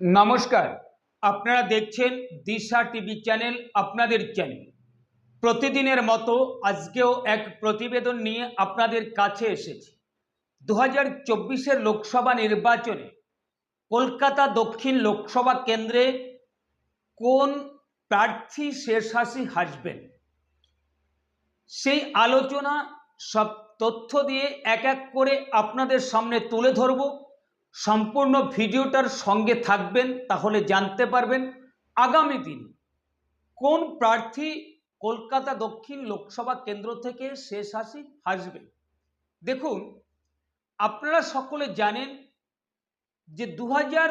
নমস্কার। আপনারা দেখছেন দিশা টিভি চ্যানেল, আপনাদের চ্যানেল। প্রতিদিনের মতো আজকেও এক প্রতিবেদন নিয়ে আপনাদের কাছে এসেছি। দু হাজার চব্বিশের লোকসভা নির্বাচনে কলকাতা দক্ষিণ লোকসভা কেন্দ্রে কোন প্রার্থী শেষহাসি হাসবেন? সেই আলোচনা সব তথ্য দিয়ে এক এক করে আপনাদের সামনে তুলে ধরব। সম্পূর্ণ ভিডিওটার সঙ্গে থাকবেন, তাহলে জানতে পারবেন আগামী দিন কোন প্রার্থী কলকাতা দক্ষিণ লোকসভা কেন্দ্র থেকে শেষ হাসি হাসবে। দেখুন, আপনারা সকলে জানেন যে দু হাজার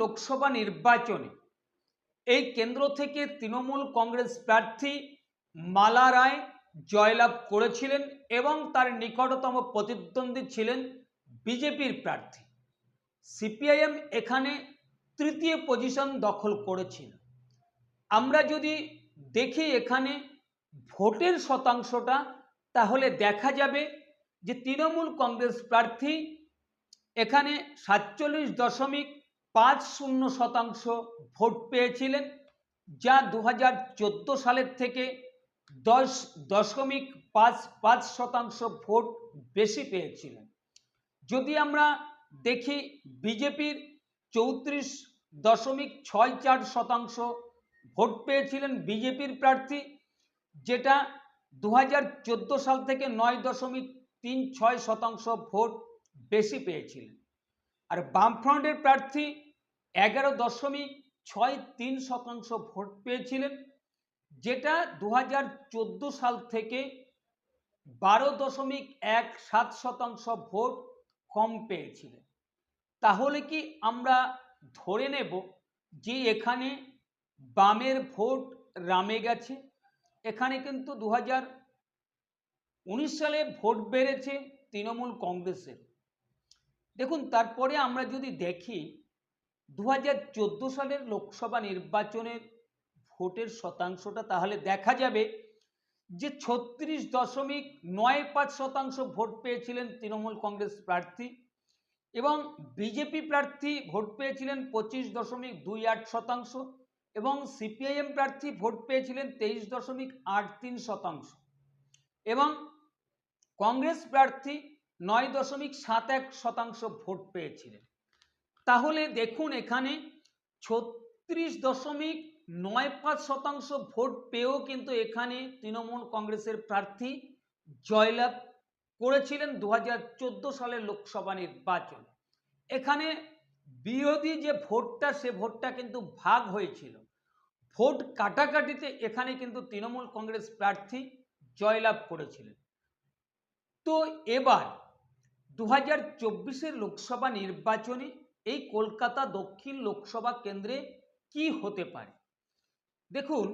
লোকসভা নির্বাচনে এই কেন্দ্র থেকে তৃণমূল কংগ্রেস প্রার্থী মালা রায় জয়লাভ করেছিলেন এবং তার নিকটতম প্রতিদ্বন্দ্বী ছিলেন বিজেপির প্রার্থী। সিপিআইএম এখানে তৃতীয় পজিশন দখল করেছিল। আমরা যদি দেখি এখানে ভোটের শতাংশটা, তাহলে দেখা যাবে যে তৃণমূল কংগ্রেস প্রার্থী এখানে সাতচল্লিশ দশমিক পাঁচ শূন্য শতাংশ ভোট পেয়েছিলেন, যা দু হাজার চোদ্দ সালের থেকে দশ দশমিক পাঁচ পাঁচ শতাংশ ভোট বেশি পেয়েছিলেন। যদি আমরা দেখি বিজেপির চৌত্রিশ দশমিক ছয় চার শতাংশ ভোট পেয়েছিলেন বিজেপির প্রার্থী, যেটা দু হাজার চোদ্দ সাল থেকে নয় দশমিক তিন ছয় শতাংশ ভোট বেশি পেয়েছিলেন। আর বামফ্রন্টের প্রার্থী এগারো দশমিক ছয় তিন শতাংশ ভোট পেয়েছিলেন, যেটা দু হাজার চোদ্দ সাল থেকে বারো দশমিক এক সাত শতাংশ ভোট কম পেয়েছিলেন তাহলে কি আমরা ধরে নেব যে এখানে বামের ভোট রামে গেছে? এখানে কিন্তু দু সালে ভোট বেড়েছে তৃণমূল কংগ্রেসের। দেখুন, তারপরে আমরা যদি দেখি দু হাজার চোদ্দ সালের লোকসভা নির্বাচনের ভোটের শতাংশটা, তাহলে দেখা যাবে যে ছত্রিশ দশমিক নয় পাঁচ শতাংশ ভোট পেয়েছিলেন তৃণমূল কংগ্রেস প্রার্থী এবং বিজেপি প্রার্থী ভোট পেয়েছিলেন পঁচিশ দশমিক দুই আট শতাংশ এবং সিপিআইএম প্রার্থী ভোট পেয়েছিলেন তেইশ দশমিক আট তিন শতাংশ এবং কংগ্রেস প্রার্থী নয় দশমিক সাত এক শতাংশ ভোট পেয়েছিলেন। তাহলে দেখুন এখানে ছত্রিশ দশমিক নয় পাঁচ শতাংশ ভোট পেয়েও কিন্তু এখানে তৃণমূল কংগ্রেসের প্রার্থী জয়লাভ করেছিলেন দু হাজার চোদ্দ সালের লোকসভা নির্বাচন। এখানে বিরোধী যে ভোটটা, সে ভোটটা কিন্তু ভাগ হয়েছিল। ভোট কাটাকাটিতে এখানে কিন্তু তৃণমূল কংগ্রেস প্রার্থী জয়লাভ করেছিলেন। তো এবার দু হাজার লোকসভা নির্বাচনে এই কলকাতা দক্ষিণ লোকসভা কেন্দ্রে কি হতে পারে? দেখুন,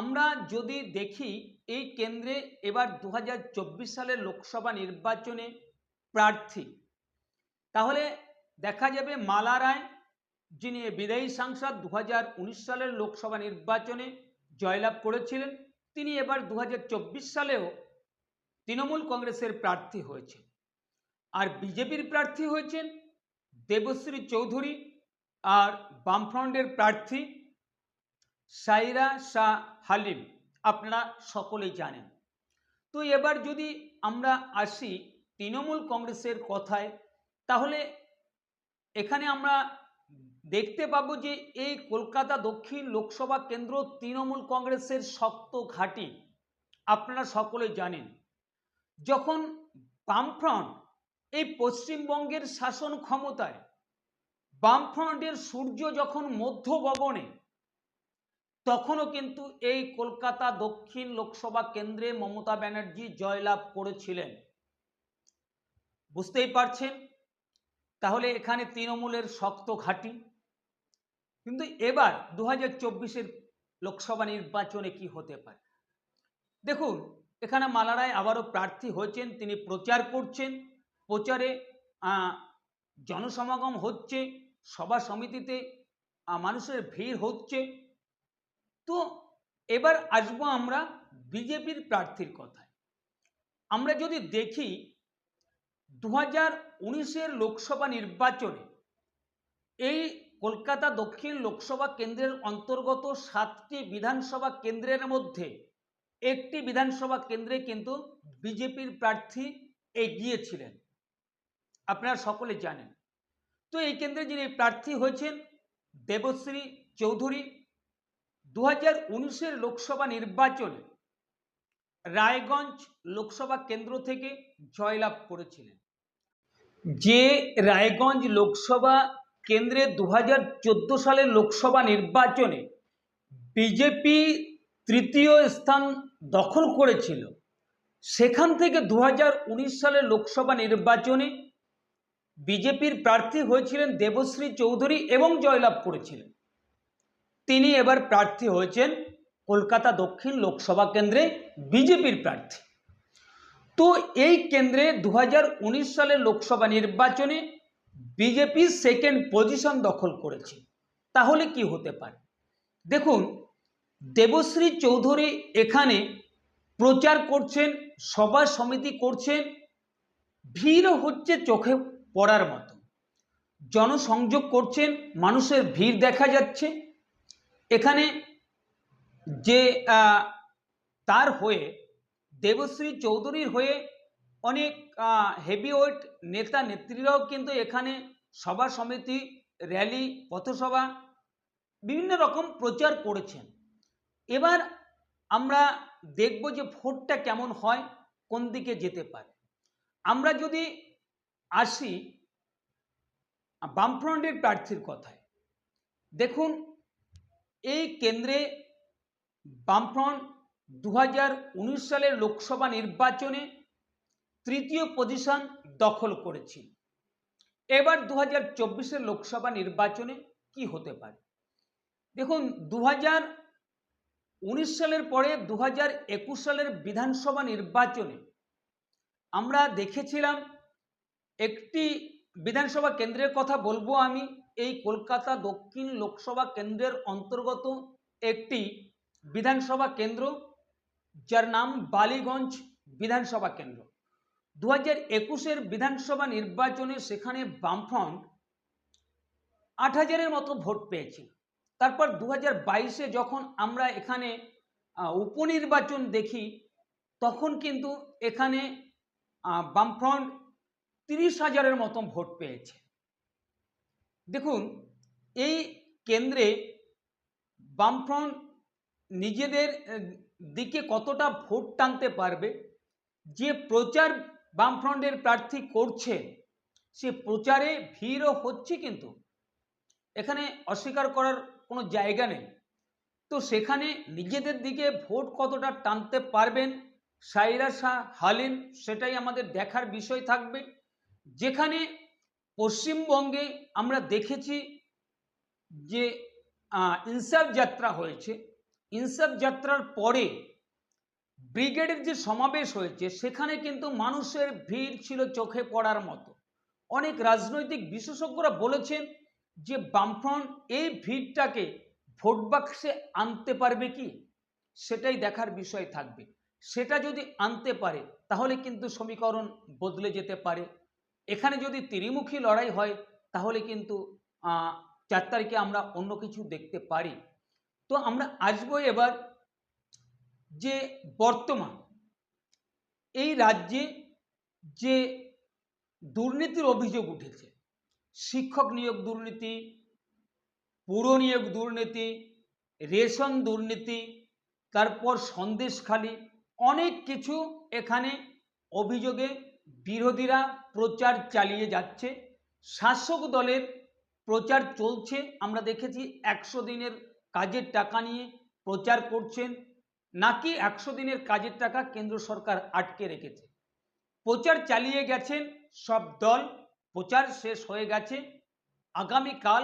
আমরা যদি দেখি এই কেন্দ্রে এবার দু হাজার চব্বিশ সালের লোকসভা নির্বাচনে প্রার্থী, তাহলে দেখা যাবে মালা রায়, যিনি বিদায়ী সাংসদ দু হাজার উনিশ সালের লোকসভা নির্বাচনে জয়লাভ করেছিলেন, তিনি এবার দু হাজার চব্বিশ সালেও তৃণমূল কংগ্রেসের প্রার্থী হয়েছেন। আর বিজেপির প্রার্থী হয়েছেন দেবশ্রী চৌধুরী, আর বামফ্রন্টের প্রার্থী সাইরা শাহ হালিম, আপনারা সকলেই জানেন। তো এবার যদি আমরা আসি তৃণমূল কংগ্রেসের কথায়, তাহলে এখানে আমরা দেখতে পাবো যে এই কলকাতা দক্ষিণ লোকসভা কেন্দ্র তৃণমূল কংগ্রেসের শক্ত ঘাঁটি, আপনারা সকলে জানেন। যখন বামফ্রন্ট এই পশ্চিমবঙ্গের শাসন ক্ষমতায়, বামফ্রন্টের সূর্য যখন মধ্য গগনে তখনও কিন্তু এই কলকাতা দক্ষিণ লোকসভা কেন্দ্রে মমতা ব্যানার্জি জয়লাভ করেছিলেন। বুঝতেই পারছেন? তাহলে এখানে তৃণমূলের শক্ত ঘাঁটি। কিন্তু এবার দু হাজার লোকসভা নির্বাচনে কি হতে পারে? দেখুন, এখানে মালারায় আবারও প্রার্থী হয়েছেন, তিনি প্রচার করছেন, প্রচারে জনসমাগম হচ্ছে, সভা সমিতিতে মানুষের ভিড় হচ্ছে। তো এবার আসব আমরা বিজেপির প্রার্থীর কথায়। আমরা যদি দেখি দু হাজার উনিশের লোকসভা নির্বাচনে এই কলকাতা দক্ষিণ লোকসভা কেন্দ্রের অন্তর্গত সাতটি বিধানসভা কেন্দ্রের মধ্যে একটি বিধানসভা কেন্দ্রে কিন্তু বিজেপির প্রার্থী এগিয়েছিলেন। আপনারা সকলে জানেন। তো এই কেন্দ্রে যিনি প্রার্থী হয়েছেন, দেবশ্রী চৌধুরী দু হাজার উনিশের লোকসভা নির্বাচনে রায়গঞ্জ লোকসভা কেন্দ্র থেকে জয়লাভ করেছিলেন। যে রায়গঞ্জ লোকসভা কেন্দ্রে দু হাজার চোদ্দ সালের লোকসভা নির্বাচনে বিজেপি তৃতীয় স্থান দখল করেছিল, সেখান থেকে দু হাজার উনিশ সালের লোকসভা নির্বাচনে বিজেপির প্রার্থী হয়েছিলেন দেবশ্রী চৌধুরী এবং জয়লাভ করেছিলেন। তিনি এবার প্রার্থী হয়েছেন কলকাতা দক্ষিণ লোকসভা কেন্দ্রে বিজেপির প্রার্থী। তো এই কেন্দ্রে দু হাজার উনিশ সালের লোকসভা নির্বাচনে বিজেপি সেকেন্ড পজিশন দখল করেছে। তাহলে কি হতে পারে? দেখুন, দেবশ্রী চৌধুরী এখানে প্রচার করছেন, সভা সমিতি করছেন ভিড়ও হচ্ছে চোখে পড়ার মতো। জনসংযোগ করছেন, মানুষের ভিড় দেখা যাচ্ছে। এখানে যে তার হয়ে দেবশ্রী চৌধুরীর হয়ে অনেক হেভিওয়েট নেতা নেত্রীরাও কিন্তু এখানে সভা সমিতি র্যালি পথসভা, বিভিন্ন রকম প্রচার করেছেন। এবার আমরা দেখব যে ভোটটা কেমন হয়, কোন দিকে যেতে পারে। আমরা যদি আসি বামফ্রন্টের প্রার্থীর কথায়, দেখুন এই কেন্দ্রে বামফ্রন্ট দু হাজার উনিশ সালের লোকসভা নির্বাচনে তৃতীয় পজিশন দখল করেছিল এবার দু হাজার লোকসভা নির্বাচনে কি হতে পারে? দেখুন দু সালের পরে দু হাজার একুশ সালের বিধানসভা নির্বাচনে আমরা দেখেছিলাম একটি বিধানসভা কেন্দ্রের কথা বলব আমি। এই কলকাতা দক্ষিণ লোকসভা কেন্দ্রের অন্তর্গত একটি বিধানসভা কেন্দ্র, যার নাম বালিগঞ্জ বিধানসভা কেন্দ্র। দু হাজার একুশের বিধানসভা নির্বাচনে সেখানে বামফ্রন্ট আট হাজারের মতো ভোট পেয়েছিল তারপর দু হাজার বাইশে যখন আমরা এখানে উপনির্বাচন দেখি, তখন কিন্তু এখানে বামফ্রন্ট তিরিশ হাজারের মতো ভোট পেয়েছে। দেখুন, এই কেন্দ্রে বামফ্রন্ট নিজেদের দিকে কতটা ভোট টানতে পারবে, যে প্রচার বামফ্রন্টের প্রার্থী করছে, সে প্রচারে ভিড়ও হচ্ছে কিন্তু। এখানে অস্বীকার করার কোনো জায়গা নেই। তো সেখানে নিজেদের দিকে ভোট কতটা টানতে পারবেন, সাইরা শাহ হালিম, সেটাই আমাদের দেখার বিষয় থাকবে। যেখানে পশ্চিমবঙ্গে আমরা দেখেছি যে ইনসাফ যাত্রা হয়েছে। ইনসাফ যাত্রার পরে ব্রিগেডের যে সমাবেশ হয়েছে, সেখানে কিন্তু মানুষের ভিড় ছিল চোখে পড়ার মতো। অনেক রাজনৈতিক বিশেষজ্ঞরা বলেছেন যে, বামফ্রন্ট এই ভিড়টাকে ভোট বাক্সে আনতে পারবে কি? সেটাই দেখার বিষয় থাকবে। সেটা যদি আনতে পারে, তাহলে কিন্তু সমীকরণ বদলে যেতে পারে। এখানে যদি ত্রিমুখী লড়াই হয়, তাহলে কিন্তু চার তারিখে আমরা অন্য কিছু দেখতে পারি। তো আমরা আসব এবার যে বর্তমান। এই রাজ্যে যে দুর্নীতির অভিযোগ উঠেছে, শিক্ষক নিয়োগ দুর্নীতি, পুর নিয়োগ দুর্নীতি, রেশন দুর্নীতি, তারপর সন্দেশখালি অনেক কিছু এখানে অভিযোগে বিরোধীরা প্রচার চালিয়ে যাচ্ছে। শাসক দলের প্রচার চলছে। আমরা দেখেছি একশো দিনের কাজের টাকা নিয়ে প্রচার করছেন। নাকি একশো দিনের কাজের টাকা কেন্দ্র সরকার আটকে রেখেছে? প্রচার চালিয়ে গেছেন সব দল। প্রচার শেষ হয়ে গেছে। আগামীকাল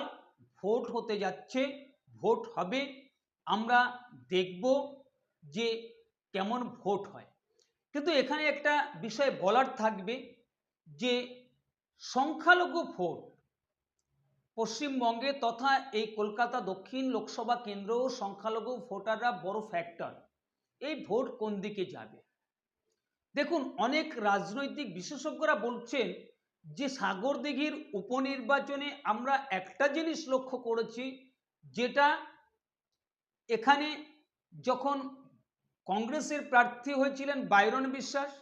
ভোট হতে যাচ্ছে। ভোট হবে। আমরা দেখব যে কেমন ভোট হয়। কিন্তু এখানে একটা বিষয় বলার থাকবে যে সংখ্যালঘু ভোট পশ্চিমবঙ্গে তথা এই কলকাতা দক্ষিণ লোকসভা কেন্দ্র সংখ্যালঘু ভোটাররা বড় ফ্যাক্টর এই ভোট কোন দিকে যাবে? দেখুন, অনেক রাজনৈতিক বিশেষজ্ঞরা বলছেন যে সাগরদিঘির উপনির্বাচনে আমরা একটা জিনিস লক্ষ্য করেছি, যেটা এখানে যখন কংগ্রেসের প্রার্থী হয়েছিলেন বাইরন বিশ্বাস।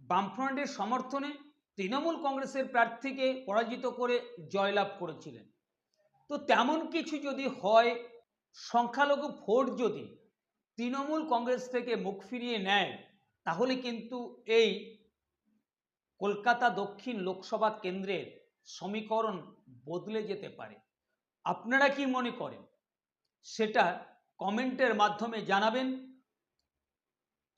বামফ্রন্টের সমর্থনে তৃণমূল কংগ্রেসের প্রার্থীকে পরাজিত করে জয়লাভ করেছিলেন। তো তেমন কিছু যদি হয়, সংখ্যালঘু ভোট যদি তৃণমূল কংগ্রেস থেকে মুখ ফিরিয়ে নেয়, তাহলে কিন্তু এই কলকাতা দক্ষিণ লোকসভা কেন্দ্রের সমীকরণ বদলে যেতে পারে। আপনারা কি মনে করেন? সেটা কমেন্টের মাধ্যমে জানাবেন।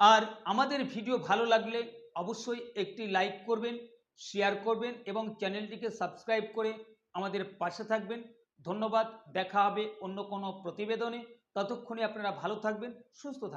আর আমাদের ভিডিও ভালো লাগলে অবশ্যই একটি লাইক করবেন শেয়ার করবেন এবং চ্যানেলটিকে সাবস্ক্রাইব করে আমাদের পাশে থাকবেন। ধন্যবাদ, দেখা হবে অন্য কোনো প্রতিবেদনে। ততক্ষণে আপনারা ভালো থাকবেন, সুস্থ থাকবেন।